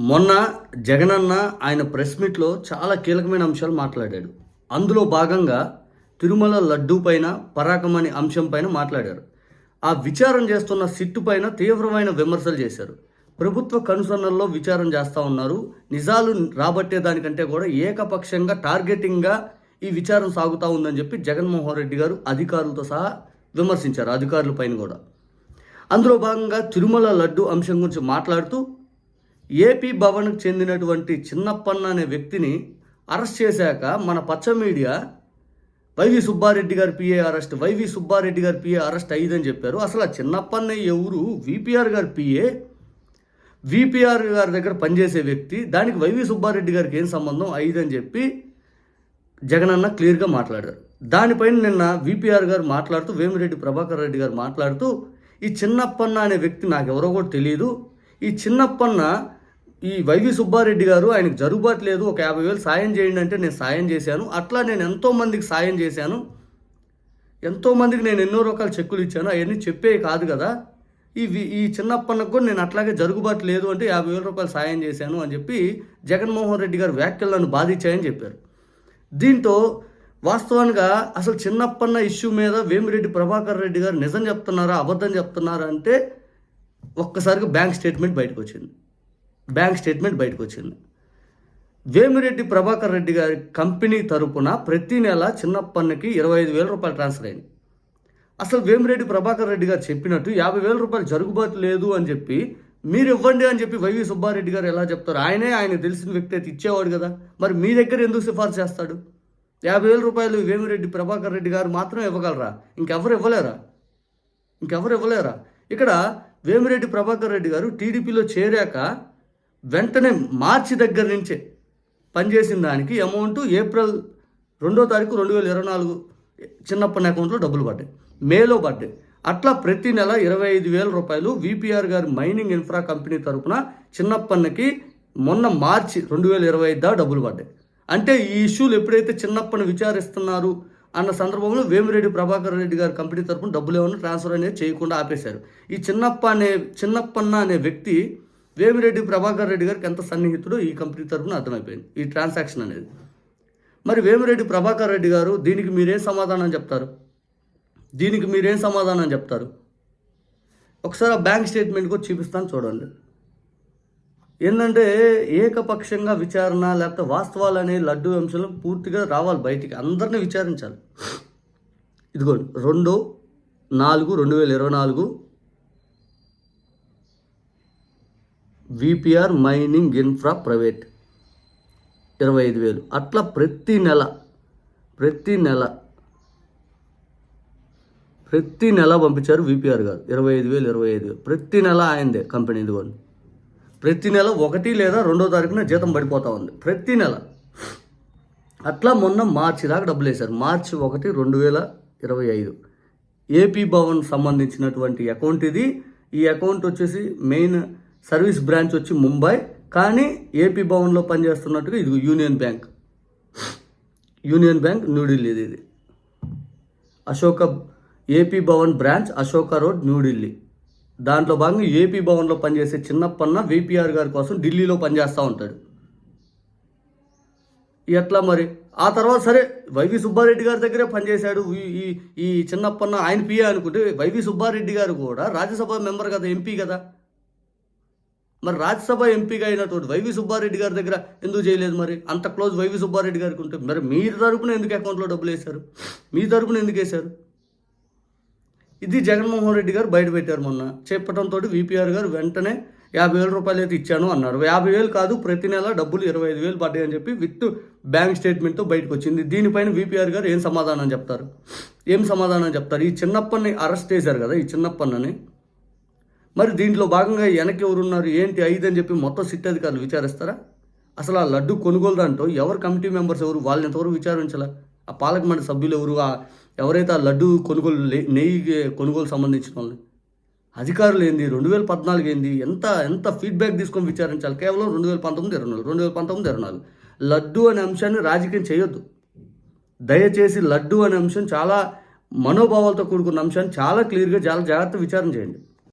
మొన్న జగనన్న ఆయన ప్రెస్ మీట్లో చాలా కీలకమైన అంశాలు మాట్లాడాడు. అందులో భాగంగా తిరుమల లడ్డూ పైన పరాకం అనే అంశం పైన మాట్లాడారు. ఆ విచారం చేస్తున్న సిట్టు పైన తీవ్రమైన విమర్శలు చేశారు. ప్రభుత్వ కనుసన్నల్లో విచారం చేస్తూ ఉన్నారు. నిజాలు రాబట్టే దానికంటే కూడా ఏకపక్షంగా టార్గెటింగ్గా ఈ విచారం సాగుతూ ఉందని చెప్పి జగన్మోహన్ రెడ్డి గారు అధికారులతో సహా విమర్శించారు అధికారుల పైన కూడా. అందులో భాగంగా తిరుమల లడ్డు అంశం గురించి మాట్లాడుతూ ఏపీ భవన్కు చెందినటువంటి చిన్నప్పన్న అనే వ్యక్తిని అరెస్ట్ చేశాక మన పచ్చ మీడియా వైవి సుబ్బారెడ్డి గారి పిఏ అరెస్ట్ వైవి సుబ్బారెడ్డి గారి పిఏ అరెస్ట్ అయ్యిందని చెప్పారు. అసలు ఆ చిన్నప్పన్న ఎవరు? విపిఆర్ గారి పిఏ విపిఆర్ గారి దగ్గర పనిచేసే వ్యక్తి దానికి వైవి సుబ్బారెడ్డి గారికి ఏం సంబంధం? అయ్యిందని చెప్పి జగనన్న క్లియర్గా మాట్లాడారు. దానిపైన నిన్న విపిఆర్ గారు మాట్లాడుతూ వేమిరెడ్డి ప్రభాకర్ రెడ్డి గారు మాట్లాడుతూ ఈ చిన్నప్పన్న అనే వ్యక్తి నాకు ఎవరో కూడా తెలియదు ఈ చిన్నప్పన్న ఈ వైవి సుబ్బారెడ్డి గారు ఆయనకు జరుగుబాటు లేదు ఒక యాభై వేలు సాయం చేయండి అంటే నేను సాయం చేశాను. అట్లా నేను ఎంతోమందికి సాయం చేశాను. ఎంతోమందికి నేను ఎన్నో రకాల చెక్కులు ఇచ్చాను. అవన్నీ చెప్పే కాదు కదా. ఈ ఈ చిన్నప్పన్నకు కూడా నేను అట్లాగే జరుగుబాటు లేదు అంటే యాభై వేల రూపాయలు సాయం చేశాను అని చెప్పి జగన్మోహన్ రెడ్డి గారు వ్యాఖ్యలను బాధించాయని చెప్పారు. దీంతో వాస్తవానికి అసలు చిన్నప్పన్న ఇష్యూ మీద వేమిరెడ్డి ప్రభాకర్ రెడ్డి గారు నిజం చెప్తున్నారా అబద్ధం చెప్తున్నారా అంటే ఒక్కసారిగా బ్యాంక్ స్టేట్మెంట్ బయటకు వచ్చింది. బ్యాంక్ స్టేట్మెంట్ బయటకు వచ్చింది వేమిరెడ్డి ప్రభాకర్ రెడ్డి గారి కంపెనీ తరపున ప్రతి నెల చిన్నప్పన్నకి ఇరవై ఐదు వేల రూపాయలు ట్రాన్స్ఫర్ అయింది. అసలు వేమిరెడ్డి ప్రభాకర్ రెడ్డి గారు చెప్పినట్టు యాభై వేల రూపాయలు జరుగుబాటు లేదు అని చెప్పి మీరు ఇవ్వండి అని చెప్పి వైవి సుబ్బారెడ్డి గారు ఎలా చెప్తారు? ఆయనే ఆయన తెలిసిన వ్యక్తి అయితే ఇచ్చేవాడు కదా. మరి మీ దగ్గర ఎందుకు సిఫార్సు చేస్తాడు? యాభై వేల రూపాయలు వేమిరెడ్డి ప్రభాకర్ రెడ్డి గారు మాత్రం ఇవ్వగలరా? ఇంకెవరు ఇవ్వలేరా? ఇంకెవరు ఇవ్వలేరా? ఇక్కడ వేమిరెడ్డి ప్రభాకర్ రెడ్డి గారు టీడీపీలో చేరాక వెంటనే మార్చి దగ్గర నుంచే పనిచేసిన దానికి అమౌంట్ ఏప్రిల్ రెండో తారీఖు రెండు వేల ఇరవై నాలుగు చిన్నప్పని అకౌంట్లో డబ్బులు పడ్డాయి. మేలో పడ్డాయి. అట్లా ప్రతి నెల ఇరవై ఐదు వేల రూపాయలు విపిఆర్ గారి మైనింగ్ ఇన్ఫ్రా కంపెనీ తరపున చిన్నప్పన్నకి మొన్న మార్చి రెండు వేల ఇరవై ఐదు దా డబ్బులు పడ్డాయి. అంటే ఈ ఇష్యూలు ఎప్పుడైతే చిన్నప్పని విచారిస్తున్నారు అన్న సందర్భంలో వేమిరెడ్డి ప్రభాకర్ రెడ్డి గారి కంపెనీ తరపున డబ్బులు ఏమన్నా ట్రాన్స్ఫర్ అనేది చేయకుండా ఆపేశారు. ఈ చిన్నప్ప అనే చిన్నప్పన్న అనే వ్యక్తి వేమిరెడ్డి ప్రభాకర్ రెడ్డి గారికి ఎంత సన్నిహితుడో ఈ కంపెనీ తరఫున అర్థమైపోయింది. ఈ ట్రాన్సాక్షన్ అనేది. మరి వేమిరెడ్డి ప్రభాకర్ రెడ్డి గారు దీనికి మీరేం సమాధానం చెప్తారు? దీనికి మీరేం సమాధానం చెప్తారు? ఒకసారి ఆ బ్యాంక్ స్టేట్మెంట్ కూడా చూపిస్తాను చూడండి. ఏంటంటే ఏకపక్షంగా విచారణ లేకపోతే వాస్తవాలు అనే లడ్డు అంశాలు పూర్తిగా రావాలి బయటికి. అందరినీ విచారించాలి. ఇదిగోండి. రెండు నాలుగు రెండు వేల ఇరవై నాలుగు విపిఆర్ మైనింగ్ ఇన్ఫ్రా ప్రైవేట్ ఇరవై ఐదు వేలు. అట్లా ప్రతి నెల ప్రతి నెల ప్రతి నెల పంపించారు విపిఆర్ గారు. ఇరవై ఐదు వేలు ఇరవై ఐదు వేలు. ప్రతి నెల ఆయనదే కంపెనీ ఇదిగోండి ప్రతి నెల ఒకటి లేదా రెండో తారీఖున జీతం పడిపోతా ఉంది. ప్రతి నెల. అట్లా మొన్న మార్చి దాకా డబ్బులు వేశారు. మార్చి ఒకటి రెండు వేల ఇరవై ఐదు. ఏపీ భవన్ సంబంధించినటువంటి అకౌంట్ ఇది. ఈ అకౌంట్ వచ్చేసి మెయిన్ సర్వీస్ బ్రాంచ్ వచ్చి ముంబై కానీ ఏపీ భవన్లో పనిచేస్తున్నట్టుగా ఇది Union Bank. Union Bank New Delhi ఇది. Ashoka AP Bhavan branch Ashoka road New Delhi దాంట్లో భాగంగా ఏపీ భవన్లో పనిచేసే చిన్నప్పన్న విపిఆర్ గారి కోసం ఢిల్లీలో పనిచేస్తూ ఉంటాడు. ఎట్లా మరి? ఆ తర్వాత సరే వైవి సుబ్బారెడ్డి గారి దగ్గరే పనిచేశాడు. ఈ- ఈ ఈ చిన్నప్పన్న ఆయన పిఏ అనుకుంటే వైవి సుబ్బారెడ్డి గారు కూడా రాజ్యసభ మెంబర్ కదా ఎంపీ కదా. మరి రాజ్యసభ ఎంపీగా అయినటువంటి వైవి సుబ్బారెడ్డి గారి దగ్గర ఎందుకు చేయలేదు మరి? అంత క్లోజ్ వైవి సుబ్బారెడ్డి గారికి ఉంటే మరి మీ తరపున ఎందుకు అకౌంట్లో డబ్బులు వేశారు? మీ తరపున ఎందుకు వేశారు? ఇది జగన్మోహన్ రెడ్డి గారు బయట పెట్టారు మొన్న. చెప్పడంతో విపిఆర్ గారు వెంటనే యాభై వేల రూపాయలు అయితే ఇచ్చాను అన్నారు. యాభై వేలు కాదు ప్రతి నెల డబ్బులు ఇరవై ఐదు వేలు పడ్డాయి అని చెప్పి విత్ బ్యాంక్ స్టేట్మెంట్తో బయటకు వచ్చింది. దీనిపైన విపిఆర్ గారు ఏం సమాధానం చెప్తారు? ఏం సమాధానం చెప్తారు? ఈ చిన్నప్పని అరెస్ట్ చేశారు కదా ఈ చిన్నప్పన్నని. మరి దీంట్లో భాగంగా వెనక్కి ఎవరున్నారు? ఏంటి? ఐదు అని చెప్పి మొత్తం సిట్ అధికారులు విచారిస్తారా? అసలు ఆ లడ్డు కొనుగోలు దాంట్లో ఎవరు కమిటీ మెంబర్స్ ఎవరు? వాళ్ళని ఎంతవరకు విచారించాలా? ఆ పాలక మండలి సభ్యులు ఎవరు? ఆ ఎవరైతే ఆ లడ్డు కొనుగోలు లే- నెయ్యి కొనుగోలు సంబంధించిన వాళ్ళు అధికారులు ఏంది? రెండు వేల పద్నాలుగు ఏంది? ఎంత ఎంత ఫీడ్బ్యాక్ తీసుకొని విచారించాలి? కేవలం రెండు వేల పంతొమ్మిది ఇరవై నాలుగు రెండు వేల పంతొమ్మిది ఇరవై నాలుగు. లడ్డు అనే అంశాన్ని రాజకీయం చేయొద్దు. దయచేసి లడ్డు అనే అంశం చాలా మనోభావాలతో కూడుకున్న అంశాన్ని చాలా క్లియర్గా చాలా జాగ్రత్త విచారణ చేయండి.